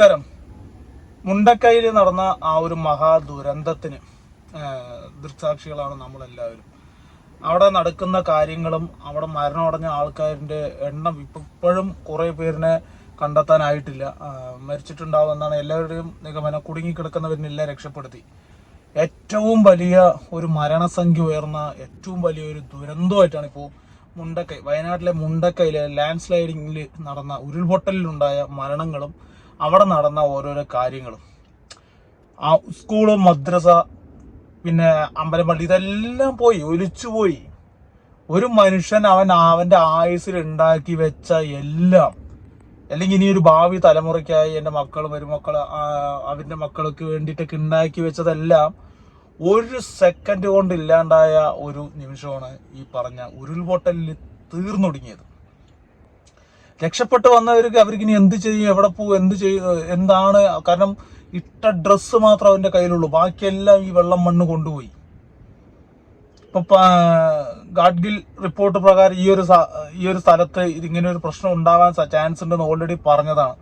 നമസ്കാരം മുണ്ടക്കൈയിൽ നടന്ന ആ ഒരു മഹാ ദുരന്തത്തിന് ദൃക്സാക്ഷികളാണ് നമ്മളെല്ലാവരും. അവിടെ നടക്കുന്ന കാര്യങ്ങളും അവിടെ മരണമടഞ്ഞ ആൾക്കാരിന്റെ എണ്ണം ഇപ്പൊ ഇപ്പോഴും കുറേ പേരിനെ കണ്ടെത്താനായിട്ടില്ല. മരിച്ചിട്ടുണ്ടാവും എന്നാണ് എല്ലാവരുടെയും നിഗമനം. കുടുങ്ങിക്കിടക്കുന്നവരിനെല്ലാം രക്ഷപ്പെടുത്തി. ഏറ്റവും വലിയ ഒരു മരണസംഖ്യ ഉയർന്ന ഏറ്റവും വലിയ ഒരു ദുരന്തമായിട്ടാണ് ഇപ്പോൾ മുണ്ടക്കൈ വയനാട്ടിലെ മുണ്ടക്കൈയിലെ ലാൻഡ് സ്ലൈഡിങ്ങിൽ നടന്ന ഉരുൾപൊട്ടലിലുണ്ടായ മരണങ്ങളും അവിടെ നടന്ന ഓരോരോ കാര്യങ്ങളും. ആ സ്കൂൾ മദ്രസ പിന്നെ അമ്പലപ്പള്ളി ഇതെല്ലാം പോയി ഒലിച്ചുപോയി ഒരു മനുഷ്യൻ അവൻ അവന്റെ ആയുസ്സിൽ ഉണ്ടാക്കി വെച്ച എല്ലാം അല്ലെങ്കിൽ ഇനി ഒരു ഭാവി തലമുറയ്ക്കായി എന്റെ മക്കൾ മരുമക്കൾ അവന്റെ മക്കൾക്ക് വേണ്ടിയിട്ടൊക്കെ ഉണ്ടാക്കി വെച്ചതെല്ലാം ഒരു സെക്കൻഡ് കൊണ്ട് ഇല്ലാണ്ടായ ഒരു നിമിഷമാണ് ഈ പറഞ്ഞ ഉരുൾപൊട്ടലിൽ തീർന്നൊടുങ്ങിയത്. രക്ഷപ്പെട്ട് വന്നവർക്ക് അവർക്ക് ഇനി എന്ത് ചെയ്യും? എവിടെ പോകും? എന്ത് ചെയ്യും? എന്താണ്? കാരണം ഇട്ട ഡ്രസ്സ് മാത്രം അവന്റെ കയ്യിലുള്ളൂ. ബാക്കിയെല്ലാം ഈ വെള്ളം മണ്ണ് കൊണ്ടുപോയി. ഇപ്പൊ ഗാഡ്ഗിൽ റിപ്പോർട്ട് പ്രകാരം ഈ ഒരു ഈ ഒരു സ്ഥലത്ത് ഇതിങ്ങനെ ഒരു പ്രശ്നം ഉണ്ടാവാൻ ചാൻസ് ഉണ്ടെന്ന് ഓൾറെഡി പറഞ്ഞതാണ്.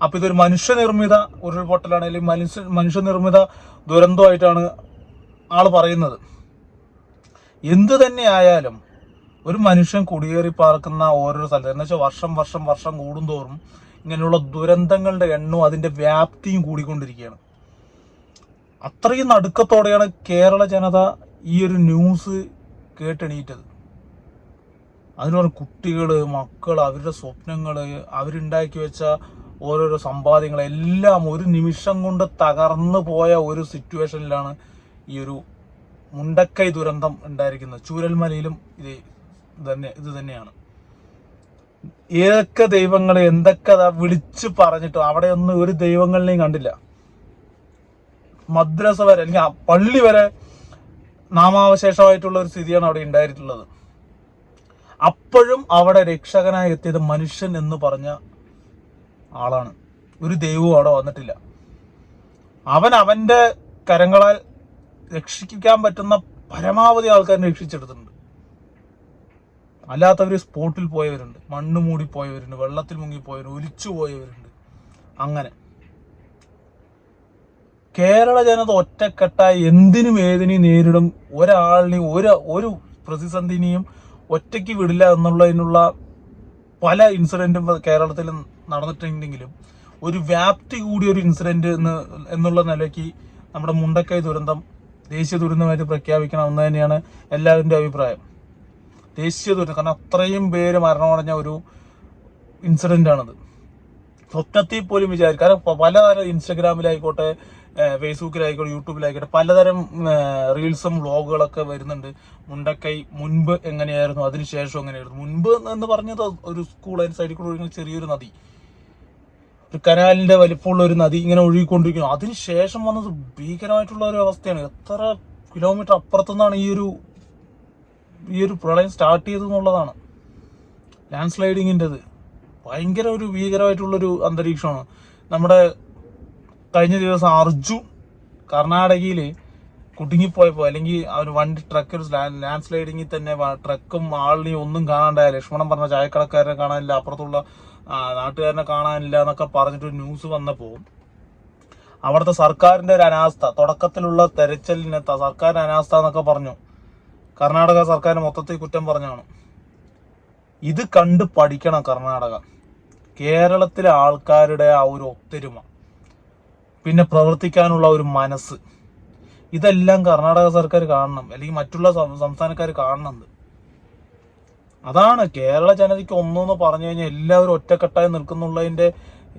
അപ്പൊ ഇതൊരു മനുഷ്യനിർമ്മിത ഉരുൾപൊട്ടലാണ് അല്ലെങ്കിൽ മനുഷ്യ മനുഷ്യനിർമ്മിത ദുരന്തമായിട്ടാണ് ആൾ പറയുന്നത്. എന്ത് തന്നെ ആയാലും ഒരു മനുഷ്യൻ കുടിയേറി പാർക്കുന്ന ഓരോ സ്ഥലത്ത് എന്ന് വെച്ചാൽ വർഷം വർഷം വർഷം കൂടുന്തോറും ഇങ്ങനെയുള്ള ദുരന്തങ്ങളുടെ എണ്ണവും അതിന്റെ വ്യാപ്തിയും കൂടിക്കൊണ്ടിരിക്കുകയാണ്. അത്രയും നടുക്കത്തോടെയാണ് കേരള ജനത ഈ ഒരു ന്യൂസ് കേട്ടെണീറ്റത്. അതിന് പറഞ്ഞ കുട്ടികൾ മക്കൾ അവരുടെ സ്വപ്നങ്ങൾ അവരുണ്ടാക്കി വെച്ച ഓരോരോ സമ്പാദ്യങ്ങൾ എല്ലാം ഒരു നിമിഷം കൊണ്ട് തകർന്നു പോയ ഒരു സിറ്റുവേഷനിലാണ് ഈ ഒരു മുണ്ടക്കൈ ദുരന്തം ഉണ്ടായിരിക്കുന്നത്. ചൂരൽമലയിലും ഇത് തന്നെ ഇത് തന്നെയാണ്. ഏതൊക്കെ ദൈവങ്ങൾ എന്തൊക്കെ വിളിച്ചു പറഞ്ഞിട്ടോ അവിടെ ഒന്നും ഒരു ദൈവങ്ങളിനെയും കണ്ടില്ല. മദ്രസ വരെ അല്ലെങ്കിൽ പള്ളി വരെ നാമാവശേഷമായിട്ടുള്ള ഒരു സ്ഥിതിയാണ് അവിടെ ഉണ്ടായിട്ടുള്ളത്. അപ്പോഴും അവിടെ രക്ഷകനായി എത്തിയത് മനുഷ്യൻ എന്ന് പറഞ്ഞ ആളാണ്. ഒരു ദൈവവും അവിടെ വന്നിട്ടില്ല. അവൻ അവന്റെ കരങ്ങളാൽ രക്ഷിക്കാൻ പറ്റുന്ന പരമാവധി ആൾക്കാരെ രക്ഷിച്ചെടുത്തിട്ടുണ്ട്. അല്ലാത്തവർ സ്പോട്ടിൽ പോയവരുണ്ട് മണ്ണ് മൂടി പോയവരുണ്ട് വെള്ളത്തിൽ മുങ്ങി പോയവരുണ്ട് ഒലിച്ചു പോയവരുണ്ട്. അങ്ങനെ. കേരള ജനത ഒറ്റക്കെട്ടായി എന്തിനും ഏതിനും നേരിടും. ഒരാളിനെയും ഒരു ഒരു പ്രതിസന്ധിനെയും ഒറ്റയ്ക്ക് വിടില്ല എന്നുള്ളതിനുള്ള പല ഇൻസിഡന്റും കേരളത്തിൽ നടന്നിട്ടുണ്ടെങ്കിലും ഒരു വ്യാപ്തി കൂടിയ ഒരു ഇൻസിഡന്റ് എന്ന് എന്നുള്ള നിലയ്ക്ക് നമ്മുടെ മുണ്ടക്കൈ ദുരന്തം ദേശീയ ദുരന്തമായിട്ട് പ്രഖ്യാപിക്കണം എന്ന് തന്നെയാണ് എല്ലാവരുടെയും അഭിപ്രായം. ദേശീയ ദുരന്തം കാരണം അത്രയും പേര് മരണമടഞ്ഞ ഒരു ഇൻസിഡന്റ് ആണത്. സ്വപ്നത്തിൽ പോലും വിചാരിക്കും കാരണം പലതരം ഇൻസ്റ്റഗ്രാമിലായിക്കോട്ടെ ഫേസ്ബുക്കിലായിക്കോട്ടെ യൂട്യൂബിലായിക്കോട്ടെ പലതരം റീൽസും വ്ളോഗുകളൊക്കെ വരുന്നുണ്ട്. മുണ്ടക്കൈ മുൻപ് എങ്ങനെയായിരുന്നു അതിനുശേഷം എങ്ങനെയായിരുന്നു. മുൻപ് എന്ന് പറഞ്ഞത് ഒരു സ്കൂൾ അതിന് സൈഡിൽ കൂടെ ഒഴുകുന്ന ചെറിയൊരു നദി. ഒരു കനാലിന്റെ വലിപ്പമുള്ള ഒരു നദി ഇങ്ങനെ ഒഴുകിക്കൊണ്ടിരിക്കുന്നു. അതിനുശേഷം വന്നത് ഭീകരമായിട്ടുള്ള ഒരു അവസ്ഥയാണ്. എത്ര കിലോമീറ്റർ അപ്പുറത്തുനിന്നാണ് ഈ ഒരു ഈ ഒരു പ്രളയം സ്റ്റാർട്ട് ചെയ്തു എന്നുള്ളതാണ് ലാൻഡ് സ്ലൈഡിങ്ങിന്റെത് ഭയങ്കര ഒരു ഭീകരമായിട്ടുള്ളൊരു അന്തരീക്ഷമാണ്. നമ്മുടെ കഴിഞ്ഞ ദിവസം അർജു കർണാടകയിൽ കുടുങ്ങിപ്പോയപ്പോൾ അല്ലെങ്കിൽ അവർ വണ്ടി ട്രക്ക് ഒരു ലാൻഡ് സ്ലൈഡിങ്ങിൽ തന്നെ ട്രക്കും ആളിനെയും ഒന്നും കാണാണ്ടായ ലക്ഷ്മണൻ പറഞ്ഞ ചായക്കടക്കാരനെ കാണാനില്ല അപ്പുറത്തുള്ള നാട്ടുകാരനെ കാണാനില്ല എന്നൊക്കെ പറഞ്ഞിട്ട് ന്യൂസ് വന്നപ്പോൾ അവിടുത്തെ സർക്കാരിന്റെ ഒരു അനാസ്ഥ തുടക്കത്തിലുള്ള തെരച്ചിലിന് സർക്കാരിന്റെ അനാസ്ഥ എന്നൊക്കെ പറഞ്ഞു. കർണാടക സർക്കാർ മൊത്തത്തിൽ കുറ്റം പറഞ്ഞാണ്. ഇത് കണ്ട് പഠിക്കണം കർണാടക. കേരളത്തിലെ ആൾക്കാരുടെ ആ ഒരു ഒത്തൊരുമ. പിന്നെ പ്രവർത്തിക്കാനുള്ള ഒരു മനസ്സ്. ഇതെല്ലാം കർണാടക സർക്കാർ കാണണം. അല്ലെങ്കിൽ മറ്റുള്ള സംസ്ഥാനക്കാർ കാണണം അതാണ് കേരള ജനതയ്ക്ക് ഒന്നെന്ന് പറഞ്ഞു കഴിഞ്ഞാൽ എല്ലാവരും ഒറ്റക്കെട്ടായി നിൽക്കുന്നുള്ളതിന്റെ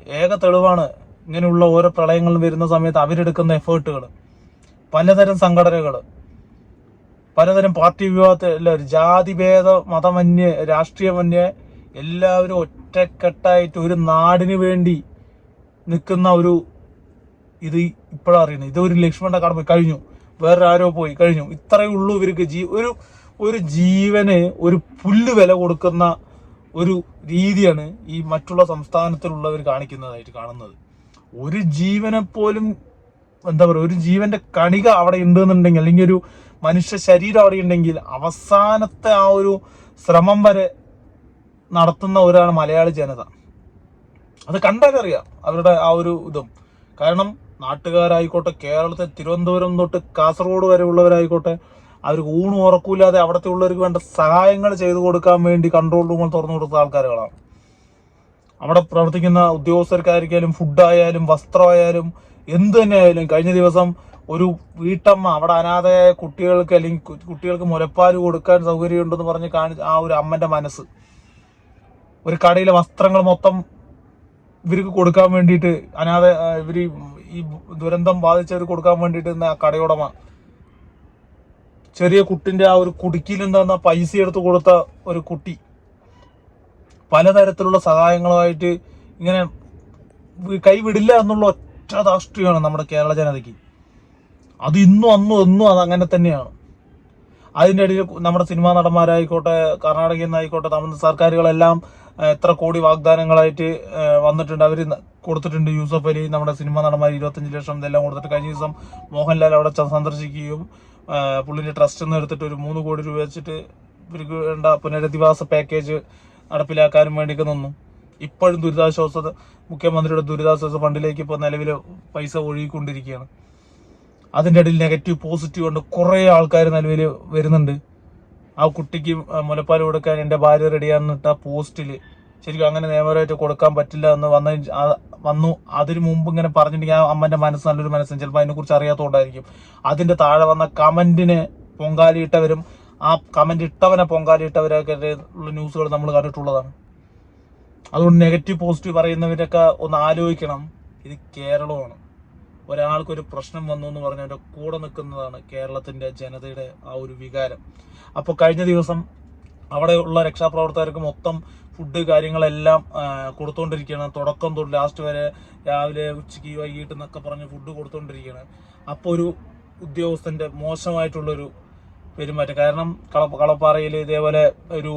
ഏക തെളിവാണ് ഇങ്ങനെയുള്ള ഓരോ പ്രളയങ്ങളും വരുന്ന സമയത്ത് അവരെടുക്കുന്ന എഫേർട്ടുകൾ പലതരം സംഘടനകൾ പലതരം പാർട്ടി എല്ലാവരും ജാതിഭേദ മതമന്യേ രാഷ്ട്രീയമന്യേ എല്ലാവരും ഒറ്റക്കെട്ടായിട്ട് ഒരു നാടിന് വേണ്ടി നിൽക്കുന്ന ഒരു ഇത് ഇപ്പോഴാണ് ഇതൊരു ലക്ഷ്മണന്റെ കടമ കഴിഞ്ഞു. വേറെ ആരോ പോയി കഴിഞ്ഞു. ഇത്രയേ ഉള്ളൂ ഇവർക്ക് ജീ ഒരു ഒരു ജീവന് ഒരു പുല്ല് വില കൊടുക്കുന്ന ഒരു രീതിയാണ് ഈ മറ്റുള്ള സംസ്ഥാനത്തിലുള്ളവർ കാണിക്കുന്നതായിട്ട് കാണുന്നത്. ഒരു ജീവനെ പോലും എന്താ പറയുക ഒരു ജീവന്റെ കണിക അവിടെ ഉണ്ടെന്നുണ്ടെങ്കിൽ അല്ലെങ്കിൽ ഒരു മനുഷ്യ ശരീരം അവിടെ ഉണ്ടെങ്കിൽ അവസാനത്തെ ആ ഒരു ശ്രമം വരെ നടത്തുന്ന ഒരാണ് മലയാളി ജനത. അത് കണ്ടാലറിയാം അവരുടെ ആ ഒരു ഇതും. കാരണം നാട്ടുകാരായിക്കോട്ടെ കേരളത്തെ തിരുവനന്തപുരം തൊട്ട് കാസർഗോഡ് വരെ ഉള്ളവരായിക്കോട്ടെ അവർക്ക് ഊണും ഉറക്കൂല്ലാതെ അവിടത്തെ ഉള്ളവർക്ക് വേണ്ട സഹായങ്ങൾ ചെയ്തു കൊടുക്കാൻ വേണ്ടി കൺട്രോൾ റൂമുകൾ തുറന്നു കൊടുത്ത ആൾക്കാരുകളാണ്. അവിടെ പ്രവർത്തിക്കുന്ന ഉദ്യോഗസ്ഥർക്കായിരിക്കാലും ഫുഡായാലും വസ്ത്രമായാലും എന്ത് തന്നെ ആയാലും കഴിഞ്ഞ ദിവസം ഒരു വീട്ടമ്മ അവിടെ അനാഥ കുട്ടികൾക്ക് അല്ലെങ്കിൽ കുട്ടികൾക്ക് മുലപ്പാൽ കൊടുക്കാൻ സൗകര്യമുണ്ടെന്ന് പറഞ്ഞ് കാണി ആ ഒരു അമ്മന്റെ മനസ്സ്. ഒരു കടയിലെ വസ്ത്രങ്ങൾ മൊത്തം ഇവർക്ക് കൊടുക്കാൻ വേണ്ടിയിട്ട് അനാഥ ഇവർ ഈ ദുരന്തം ബാധിച്ചവർക്ക് കൊടുക്കാൻ വേണ്ടിയിട്ട് ആ കടയുടമ ചെറിയ കുട്ടിന്റെ ആ ഒരു കുടുക്കിയിൽ നിന്ന് പൈസ എടുത്തു കൊടുത്ത ഒരു കുട്ടി പലതരത്തിലുള്ള സഹായങ്ങളുമായിട്ട് ഇങ്ങനെ കൈവിടില്ല എന്നുള്ള ഒറ്റ ധാർഷ്ട്യമാണ് നമ്മുടെ കേരള ജനതയ്ക്ക്. അത് ഇന്നും അന്നും എന്നും അത് അങ്ങനെ തന്നെയാണ്. അതിന്റെ ഇടയിൽ നമ്മുടെ സിനിമാ നടന്മാരായിക്കോട്ടെ കർണാടകയിൽ നിന്നായിക്കോട്ടെ തമിഴ് സർക്കാരുകളെല്ലാം എത്ര കോടി വാഗ്ദാനങ്ങളായിട്ട് വന്നിട്ടുണ്ട്. അവർ കൊടുത്തിട്ടുണ്ട് യൂസഫ് അലി നമ്മുടെ സിനിമാ നടന്മാർ ഇരുപത്തഞ്ച് ലക്ഷം ഇതെല്ലാം കൊടുത്തിട്ട് കഴിഞ്ഞ ദിവസം മോഹൻലാൽ അവിടെ സന്ദർശിക്കുകയും പുള്ളിന്റെ ട്രസ്റ്റ് നിന്ന് എടുത്തിട്ട് ഒരു മൂന്ന് കോടി രൂപ വെച്ചിട്ട് ഇവർക്ക് വേണ്ട പുനരധിവാസ പാക്കേജ് നടപ്പിലാക്കാനും വേണ്ടിയൊക്കെ നിന്നു. ഇപ്പോഴും ദുരിതാശ്വാസ മുഖ്യമന്ത്രിയുടെ ദുരിതാശ്വാസ ഫണ്ടിലേക്ക് ഇപ്പോൾ നിലവിൽ പൈസ ഒഴുകിക്കൊണ്ടിരിക്കുകയാണ്. അതിന്റെ ഇടയിൽ നെഗറ്റീവ് പോസിറ്റീവ് ഉണ്ട് കുറേ ആൾക്കാർ നിലവിൽ വരുന്നുണ്ട്. ആ കുട്ടിക്ക് ആ, മുലപ്പാൽ കൊടുക്കാൻ എന്റെ ഭാര്യ റെഡിയാന്നിട്ട പോസ്റ്റിൽ ശരിക്കും അങ്ങനെ നിയമപരമായിട്ട് കൊടുക്കാൻ പറ്റില്ല എന്ന് വന്ന വന്നു. അതിന് മുമ്പ് ഇങ്ങനെ പറഞ്ഞിട്ടുണ്ടെങ്കിൽ ആ അമ്മന്റെ മനസ്സ് നല്ലൊരു മനസ്സും ചിലപ്പോൾ അതിനെക്കുറിച്ച് അറിയാത്തതുകൊണ്ടായിരിക്കും അതിന്റെ താഴെ വന്ന കമന്റിന് പൊങ്കാലിയിട്ടവരും ആ കമന്റ് ഇട്ടവനെ പൊങ്കാലിയിട്ടവരൊക്കെ ഉള്ള ന്യൂസുകൾ നമ്മൾ കണ്ടിട്ടുള്ളതാണ്. അതുകൊണ്ട് നെഗറ്റീവ് പോസിറ്റീവ് പറയുന്നവരൊക്കെ ഒന്ന് ആലോചിക്കണം. ഇത് കേരളമാണ്. ഒരാൾക്കൊരു പ്രശ്നം വന്നു എന്ന് പറഞ്ഞ അവരുടെ കൂടെ നിൽക്കുന്നതാണ് കേരളത്തിന്റെ ജനതയുടെ ആ ഒരു വികാരം. അപ്പോൾ കഴിഞ്ഞ ദിവസം അവിടെയുള്ള രക്ഷാപ്രവർത്തകർക്ക് മൊത്തം ഫുഡ് കാര്യങ്ങളെല്ലാം കൊടുത്തുകൊണ്ടിരിക്കുകയാണ് തുടക്കം തൊട്ട് ലാസ്റ്റ് വരെ രാവിലെ ഉച്ചയ്ക്ക് വൈകിട്ട് എന്നൊക്കെ പറഞ്ഞ് ഫുഡ് കൊടുത്തുകൊണ്ടിരിക്കുകയാണ് അപ്പോൾ ഒരു ഉദ്യോഗസ്ഥന്റെ മോശമായിട്ടുള്ളൊരു പെരുമാറ്റം. കാരണം കള കളപ്പാറയിൽ ഇതേപോലെ ഒരു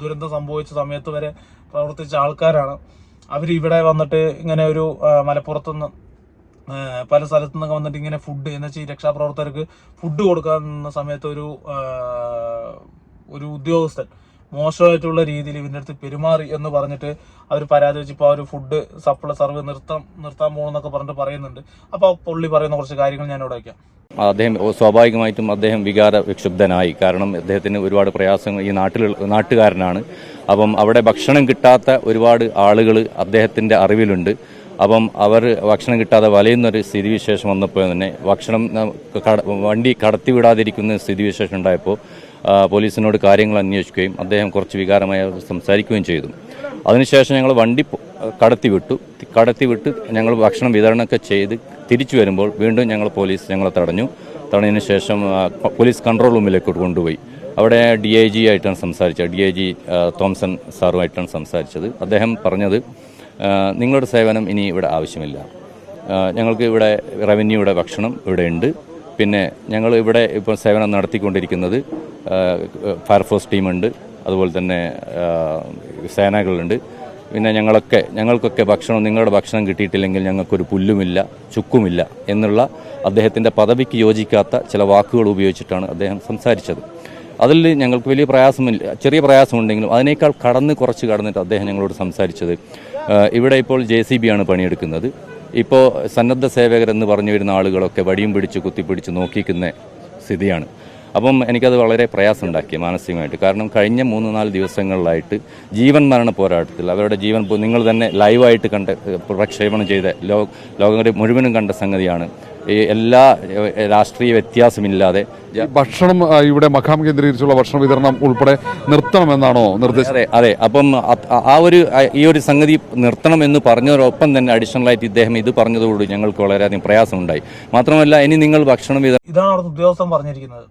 ദുരന്തം സംഭവിച്ച സമയത്ത് വരെ പ്രവർത്തിച്ച ആൾക്കാരാണ്. അവർ ഇവിടെ വന്നിട്ട് ഇങ്ങനെ ഒരു മലപ്പുറത്തുനിന്ന് പല സ്ഥലത്തു നിന്നൊക്കെ വന്നിട്ട് ഇങ്ങനെ ഫുഡ് എന്ന് വെച്ചാൽ രക്ഷാപ്രവർത്തകർക്ക് ഫുഡ് കൊടുക്കാൻ നിന്ന സമയത്ത് ഒരു ഒരു ഉദ്യോഗസ്ഥൻ മോശമായിട്ടുള്ള രീതിയിൽ ഇവന്റെ അടുത്ത് പെരുമാറി എന്ന് പറഞ്ഞിട്ട് അവർ പരാതി വെച്ച് ഇപ്പോൾ ഒരു ഫുഡ് സപ്ലൈ സർവ് നിർത്താൻ നിർത്താൻ പോകുന്നൊക്കെ പറഞ്ഞിട്ട് പറയുന്നുണ്ട്. അപ്പോൾ പുള്ളി പറയുന്ന കുറച്ച് കാര്യങ്ങൾ ഞാൻ ഇവിടെ വയ്ക്കാം. അദ്ദേഹം സ്വാഭാവികമായിട്ടും അദ്ദേഹം വികാര വിക്ഷുബ്ധനായി. കാരണം അദ്ദേഹത്തിന് ഒരുപാട് പ്രയാസങ്ങൾ ഈ നാട്ടിൽ നാട്ടുകാരനാണ്. അപ്പം അവിടെ ഭക്ഷണം കിട്ടാത്ത ഒരുപാട് ആളുകൾ അദ്ദേഹത്തിന്റെ അറിവിലുണ്ട്. അപ്പം അവർ ഭക്ഷണം കിട്ടാതെ വലയുന്നൊരു സ്ഥിതിവിശേഷം വന്നപ്പോൾ തന്നെ ഭക്ഷണം വണ്ടി കടത്തിവിടാതിരിക്കുന്ന സ്ഥിതിവിശേഷം ഉണ്ടായപ്പോൾ പോലീസിനോട് കാര്യങ്ങൾ അന്വേഷിക്കുകയും അദ്ദേഹം കുറച്ച് വികാരമായി സംസാരിക്കുകയും ചെയ്തു. അതിനുശേഷം ഞങ്ങൾ വണ്ടി കടത്തി വിട്ടു. കടത്തി വിട്ട് ഞങ്ങൾ ഭക്ഷണം വിതരണമൊക്കെ ചെയ്ത് തിരിച്ചു വരുമ്പോൾ വീണ്ടും ഞങ്ങൾ പോലീസ് ഞങ്ങളെ തടഞ്ഞു. തടഞ്ഞതിന് ശേഷം പോലീസ് കൺട്രോൾ റൂമിലേക്ക് കൊണ്ടുപോയി. അവിടെ ഡി ഐ ജി ആയിട്ടാണ് സംസാരിച്ചത്. ഡി ഐ ജി തോംസൺ സാറുമായിട്ടാണ് സംസാരിച്ചത്. അദ്ദേഹം പറഞ്ഞത് നിങ്ങളുടെ സേവനം ഇനി ഇവിടെ ആവശ്യമില്ല. ഞങ്ങൾക്ക് ഇവിടെ റവന്യൂയുടെ ഭക്ഷണം ഇവിടെ ഉണ്ട്. പിന്നെ ഞങ്ങൾ ഇവിടെ ഇപ്പോൾ സേവനം നടത്തിക്കൊണ്ടിരിക്കുന്നത് ഫയർഫോഴ്സ് ടീമുണ്ട്. അതുപോലെ തന്നെ സേനകളുണ്ട്. പിന്നെ ഞങ്ങളൊക്കെ ഞങ്ങൾക്കൊക്കെ ഭക്ഷണം നിങ്ങളുടെ ഭക്ഷണം കിട്ടിയിട്ടില്ലെങ്കിൽ ഞങ്ങൾക്കൊരു പുല്ലുമില്ല ചുക്കുമില്ല എന്നുള്ള അദ്ദേഹത്തിന്റെ പദവിക്ക് യോജിക്കാത്ത ചില വാക്കുകൾ ഉപയോഗിച്ചിട്ടാണ് അദ്ദേഹം സംസാരിച്ചത്. അതിൽ ഞങ്ങൾക്ക് വലിയ പ്രയാസമില്ല ചെറിയ പ്രയാസമുണ്ടെങ്കിലും അതിനേക്കാൾ കടന്ന് കുറച്ച് കടന്നിട്ട് അദ്ദേഹം ഞങ്ങളോട് സംസാരിച്ചത് ഇവിടെ ഇപ്പോൾ ജെ സി ബി ആണ് പണിയെടുക്കുന്നത്. ഇപ്പോൾ സന്നദ്ധ സേവകരെന്ന് പറഞ്ഞു വരുന്ന ആളുകളൊക്കെ വടിയും പിടിച്ച് കുത്തിപ്പിടിച്ച് നോക്കിക്കുന്ന സ്ഥിതിയാണ്. അപ്പം എനിക്കത് വളരെ പ്രയാസമുണ്ടാക്കി മാനസികമായിട്ട്. കാരണം കഴിഞ്ഞ മൂന്ന് നാല് ദിവസങ്ങളിലായിട്ട് ജീവൻ മരണ പോരാട്ടത്തിൽ അവരുടെ ജീവൻ നിങ്ങൾ തന്നെ ലൈവായിട്ട് കണ്ട് പ്രക്ഷേപണം ചെയ്ത ലോക മുഴുവനും കണ്ട സംഗതിയാണ് എല്ലാ രാഷ്ട്രീയ വ്യത്യാസമില്ലാതെ ഭക്ഷണം ഇവിടെ മഖാം കേന്ദ്രീകരിച്ചുള്ള ഭക്ഷണ വിതരണം ഉൾപ്പെടെ നിർത്തണമെന്നാണോ നിർദ്ദേശം? അതെ അതെ. അപ്പം ആ ഒരു ഈ ഒരു സംഗതി നിർത്തണം എന്ന് പറഞ്ഞതോടൊപ്പം തന്നെ അഡീഷണൽ ആയിട്ട് ഇദ്ദേഹം ഇത് പറഞ്ഞതോടുകൂടി ഞങ്ങൾക്ക് വളരെയധികം പ്രയാസമുണ്ടായി. മാത്രമല്ല ഇനി നിങ്ങൾ ഭക്ഷണം വിതരണം ഇതാണ് അവിടുത്തെ ഉദ്യോഗസ്ഥൻ പറഞ്ഞിരിക്കുന്നത്.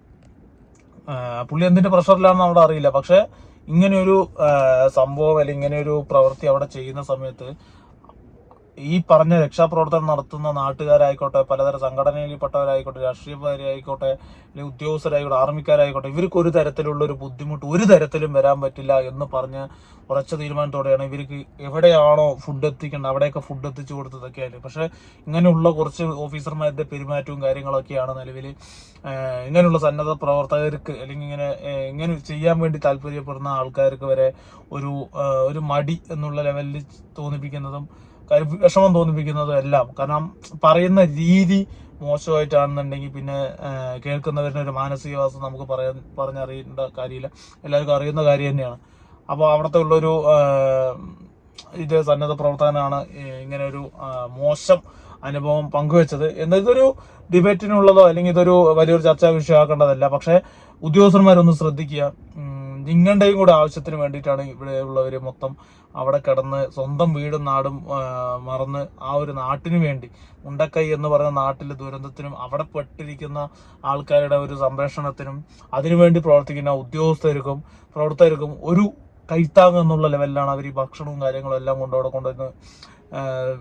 പുള്ളി എന്തിന്റെ പ്രഷറിലാണെന്ന് അവിടെ അറിയില്ല. പക്ഷെ ഇങ്ങനെയൊരു സംഭവം അല്ലെങ്കിൽ ഇങ്ങനെയൊരു പ്രവൃത്തി അവിടെ ചെയ്യുന്ന സമയത്ത് ഈ പറഞ്ഞ രക്ഷാപ്രവർത്തനം നടത്തുന്ന നാട്ടുകാരായിക്കോട്ടെ പലതരം സംഘടനയിൽപ്പെട്ടവരായിക്കോട്ടെ രാഷ്ട്രീയക്കാരായിക്കോട്ടെ അല്ലെങ്കിൽ ഉദ്യോഗസ്ഥരായിക്കോട്ടെ ആർമിക്കാരായിക്കോട്ടെ ഇവർക്ക് ഒരു തരത്തിലുള്ള ഒരു ബുദ്ധിമുട്ട് ഒരു തരത്തിലും വരാൻ പറ്റില്ല എന്ന് പറഞ്ഞ് ഉറച്ച തീരുമാനത്തോടെയാണ് ഇവർക്ക് എവിടെയാണോ ഫുഡ് എത്തിക്കേണ്ടത് അവിടെയൊക്കെ ഫുഡ് എത്തിച്ചു കൊടുത്തതൊക്കെയായിരുന്നു. പക്ഷെ ഇങ്ങനെയുള്ള കുറച്ച് ഓഫീസർമാരുടെ പെരുമാറ്റവും കാര്യങ്ങളൊക്കെയാണ് നിലവിൽ ഇങ്ങനെയുള്ള സന്നദ്ധ പ്രവർത്തകർക്ക് അല്ലെങ്കിൽ ഇങ്ങനെ ഇങ്ങനെ ചെയ്യാൻ വേണ്ടി താല്പര്യപ്പെടുന്ന ആൾക്കാർക്ക് വരെ ഒരു ഒരു മടി എന്നുള്ള ലെവലിൽ തോന്നിപ്പിക്കുന്നതും വിഷമം തോന്നിപ്പിക്കുന്നതും എല്ലാം. കാരണം പറയുന്ന രീതി മോശമായിട്ടാണെന്നുണ്ടെങ്കിൽ പിന്നെ കേൾക്കുന്നവരുടെ ഒരു മാനസികാവസ്ഥ നമുക്ക് പറയാൻ പറഞ്ഞറിയേണ്ട കാര്യമില്ല. എല്ലാവർക്കും അറിയുന്ന കാര്യം തന്നെയാണ്. അപ്പോൾ അവിടുത്തെ ഉള്ളൊരു ഇത് സന്നദ്ധ പ്രവർത്തകനാണ് ഇങ്ങനെ ഒരു മോശം അനുഭവം പങ്കുവെച്ചത്. എന്ന ഇതൊരു ഡിബേറ്റിനുള്ളതോ അല്ലെങ്കിൽ ഇതൊരു വലിയൊരു ചർച്ചാ വിഷയമാക്കേണ്ടതല്ല. പക്ഷേ ഉദ്യോഗസ്ഥന്മാരൊന്ന് ശ്രദ്ധിക്കുക. നിങ്ങളുടെയും കൂടെ ആവശ്യത്തിന് വേണ്ടിയിട്ടാണ് ഇവിടെ ഉള്ളവർ മൊത്തം അവിടെ കിടന്ന് സ്വന്തം വീടും നാടും മറന്ന് ആ ഒരു നാട്ടിനു വേണ്ടി. മുണ്ടക്കൈ എന്ന് പറയുന്ന നാട്ടിലെ ദുരന്തത്തിനും അവിടെ പെട്ടിരിക്കുന്ന ആൾക്കാരുടെ ഒരു സംരക്ഷണത്തിനും അതിനുവേണ്ടി പ്രവർത്തിക്കുന്ന ഉദ്യോഗസ്ഥർക്കും പ്രവർത്തകർക്കും ഒരു കൈത്താങ് എന്നുള്ള ലെവലിലാണ് അവർ ഈ ഭക്ഷണവും കാര്യങ്ങളും എല്ലാം കൊണ്ടവിടെ കൊണ്ടുവന്ന്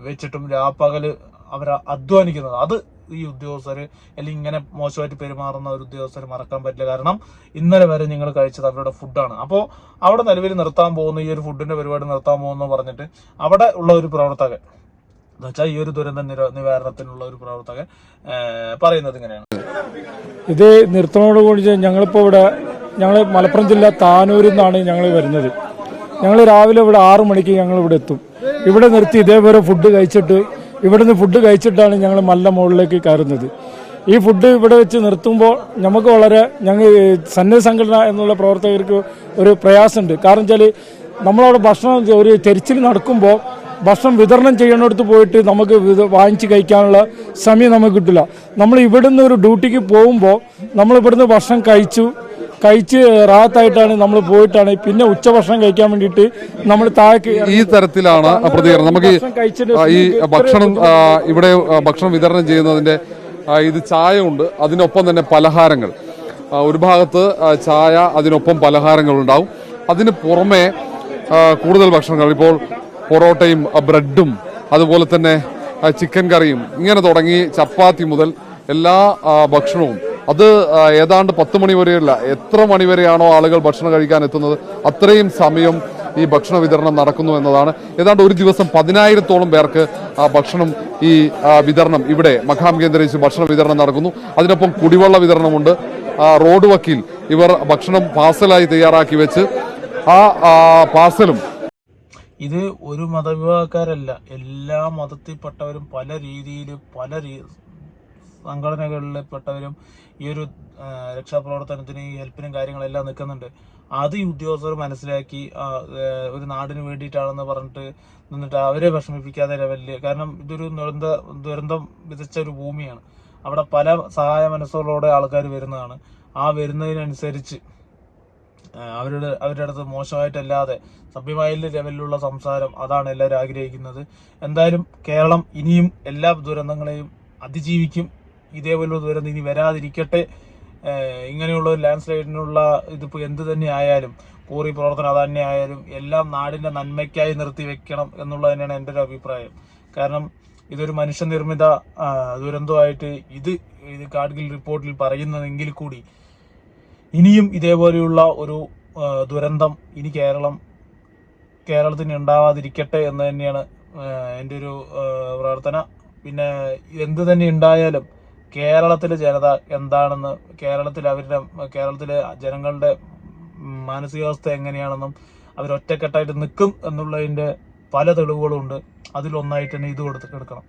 വെച്ചിട്ടും രാപ്പകൽ അവർ അധ്വാനിക്കുന്നത്. അത് ഈ ഉദ്യോഗസ്ഥർ അല്ലെങ്കിൽ ഇങ്ങനെ മോശമായിട്ട് പെരുമാറുന്ന ഒരു ഉദ്യോഗസ്ഥർ മറക്കാൻ പറ്റില്ല. കാരണം ഇന്നലെ വരെ നിങ്ങൾ കഴിച്ചത് അവരുടെ ഫുഡാണ്. അപ്പോൾ അവിടെ നിലവിൽ നിർത്താൻ പോകുന്ന ഈ ഒരു ഫുഡിന്റെ പരിപാടി നിർത്താൻ പോകുന്നു പറഞ്ഞിട്ട് അവിടെ ഉള്ള ഒരു പ്രവർത്തകൻ എന്ന് വെച്ചാൽ ഈ ഒരു ദുരന്ത നിവാരണത്തിനുള്ള ഒരു പ്രവർത്തകൻ പറയുന്നത് ഇങ്ങനെയാണ്. ഇത് നിർത്തണോടുകൂടി ഞങ്ങളിപ്പോൾ ഇവിടെ ഞങ്ങൾ മലപ്പുറം ജില്ല താനൂരിൽ നിന്നാണ് ഞങ്ങൾ വരുന്നത്. ഞങ്ങൾ രാവിലെ ഇവിടെ ആറു മണിക്ക് ഞങ്ങൾ ഇവിടെ എത്തും. ഇവിടെ നിർത്തി ഇതേപോലെ ഫുഡ് കഴിച്ചിട്ട് ഇവിടുന്ന് ഫുഡ് കഴിച്ചിട്ടാണ് ഞങ്ങൾ മല്ല മുകളിലേക്ക് കയറുന്നത്. ഈ ഫുഡ് ഇവിടെ വെച്ച് നിർത്തുമ്പോൾ നമുക്ക് വളരെ ഞങ്ങൾ സന്നദ്ധ സംഘടന എന്നുള്ള പ്രവർത്തകർക്ക് ഒരു പ്രയാസമുണ്ട്. കാരണം വെച്ചാൽ നമ്മളവിടെ ഭക്ഷണം ഒരു തെരിച്ചിൽ നടക്കുമ്പോൾ ഭക്ഷണം വിതരണം ചെയ്യണടുത്ത് പോയിട്ട് നമുക്ക് വാങ്ങിച്ച് കഴിക്കാനുള്ള സമയം നമുക്ക് കിട്ടില്ല. നമ്മൾ ഇവിടുന്ന് ഒരു ഡ്യൂട്ടിക്ക് പോകുമ്പോൾ നമ്മൾ ഇവിടുന്ന് ഭക്ഷണം കഴിച്ചു കഴിച്ച് റാത്തായിട്ടാണ് നമ്മൾ പോയിട്ടാണ്. പിന്നെ ഉച്ചഭക്ഷണം കഴിക്കാൻ വേണ്ടിയിട്ട് നമ്മൾ താഴേക്ക് ഈ തരത്തിലാണ് പ്രതികരണം. നമുക്ക് ഈ- ഭക്ഷണം ഇവിടെ ഭക്ഷണം വിതരണം ചെയ്യുന്നതിന്റെ ഇത് ചായ ഉണ്ട് അതിനൊപ്പം തന്നെ പലഹാരങ്ങൾ. ഒരു ഭാഗത്ത് ചായ അതിനൊപ്പം പലഹാരങ്ങൾ ഉണ്ടാവും അതിന് പുറമെ കൂടുതൽ ഭക്ഷണങ്ങൾ. ഇപ്പോൾ പൊറോട്ടയും ബ്രെഡും അതുപോലെ തന്നെ ചിക്കൻ കറിയും ഇങ്ങനെ തുടങ്ങി ചപ്പാത്തി മുതൽ എല്ലാ ഭക്ഷണവും അത് ഏതാണ്ട് പത്ത് മണി വരെയല്ല എത്ര മണി വരെയാണോ ആളുകൾ ഭക്ഷണം കഴിക്കാൻ എത്തുന്നത് അത്രയും സമയം ഈ ഭക്ഷണ വിതരണം നടക്കുന്നു എന്നതാണ്. ഏതാണ്ട് ഒരു ദിവസം പതിനായിരത്തോളം പേർക്ക് ആ ഭക്ഷണം ഈ വിതരണം ഇവിടെ മഖാം കേന്ദ്രീകരിച്ച് ഭക്ഷണ വിതരണം നടക്കുന്നു. അതിനൊപ്പം കുടിവെള്ള വിതരണമുണ്ട്. റോഡ് വക്കീൽ ഇവർ ഭക്ഷണം പാർസലായി തയ്യാറാക്കി വെച്ച് ആ പാർസലും ഇത് ഒരു മതവിഭാഗക്കാരല്ല എല്ലാ മതത്തിൽപ്പെട്ടവരും പല രീതിയിൽ പല രീ സംഘടനകളിൽപ്പെട്ടവരും ഈ ഒരു രക്ഷാപ്രവർത്തനത്തിന് ഈ ഹെൽപ്പിനും കാര്യങ്ങളെല്ലാം നിൽക്കുന്നുണ്ട്. അത് ഈ ഉദ്യോഗസ്ഥർ മനസ്സിലാക്കി ഒരു നാടിന് വേണ്ടിയിട്ടാണെന്ന് പറഞ്ഞിട്ട് നിന്നിട്ട് അവരെ വിഷമിപ്പിക്കാതെ ലെവലിൽ കാരണം ഇതൊരു ദുരന്ത ദുരന്തം വിതച്ച ഒരു ഭൂമിയാണ്. അവിടെ പല സഹായ മനസ്സുകളോടെ ആൾക്കാർ വരുന്നതാണ്. ആ വരുന്നതിനനുസരിച്ച് അവരുടെ അവരുടെ അടുത്ത് മോശമായിട്ടല്ലാതെ സഭ്യമായ ലെവലിലുള്ള സംസാരം അതാണ് എല്ലാവരും ആഗ്രഹിക്കുന്നത്. എന്തായാലും കേരളം ഇനിയും എല്ലാ ദുരന്തങ്ങളെയും അതിജീവിക്കും. ഇതേപോലുള്ള ദുരന്തം ഇനി വരാതിരിക്കട്ടെ. ഇങ്ങനെയുള്ള ഒരു ലാൻഡ് സ്ലൈഡിനുള്ള ഇതിപ്പോൾ എന്ത് തന്നെ ആയാലും കോറി പ്രവർത്തനം അത് തന്നെ ആയാലും എല്ലാം നാടിന്റെ നന്മയ്ക്കായി നിർത്തി വെക്കണം എന്നുള്ളത് തന്നെയാണ് എന്റെ ഒരു അഭിപ്രായം. കാരണം ഇതൊരു മനുഷ്യനിർമ്മിത ദുരന്തമായിട്ട് ഇത് ഇത് കാർഗിൽ റിപ്പോർട്ടിൽ പറയുന്നതെങ്കിൽ കൂടി ഇനിയും ഇതേപോലെയുള്ള ഒരു ദുരന്തം ഇനി കേരളം കേരളത്തിന് ഉണ്ടാവാതിരിക്കട്ടെ എന്ന് തന്നെയാണ് എന്റെ ഒരു പ്രാർത്ഥന. പിന്നെ എന്ത് തന്നെ ഉണ്ടായാലും കേരളത്തിലെ ജനത എന്താണെന്ന് കേരളത്തിൽ അവരുടെ കേരളത്തിലെ ജനങ്ങളുടെ മാനസികാവസ്ഥ എങ്ങനെയാണെന്നും അവർ ഒറ്റക്കെട്ടായിട്ട് നിൽക്കും എന്നുള്ളതിന്റെ പല തെളിവുകളും ഉണ്ട്. അതിലൊന്നായിട്ട് തന്നെ ഇത് കൊടുത്ത് എടുക്കണം.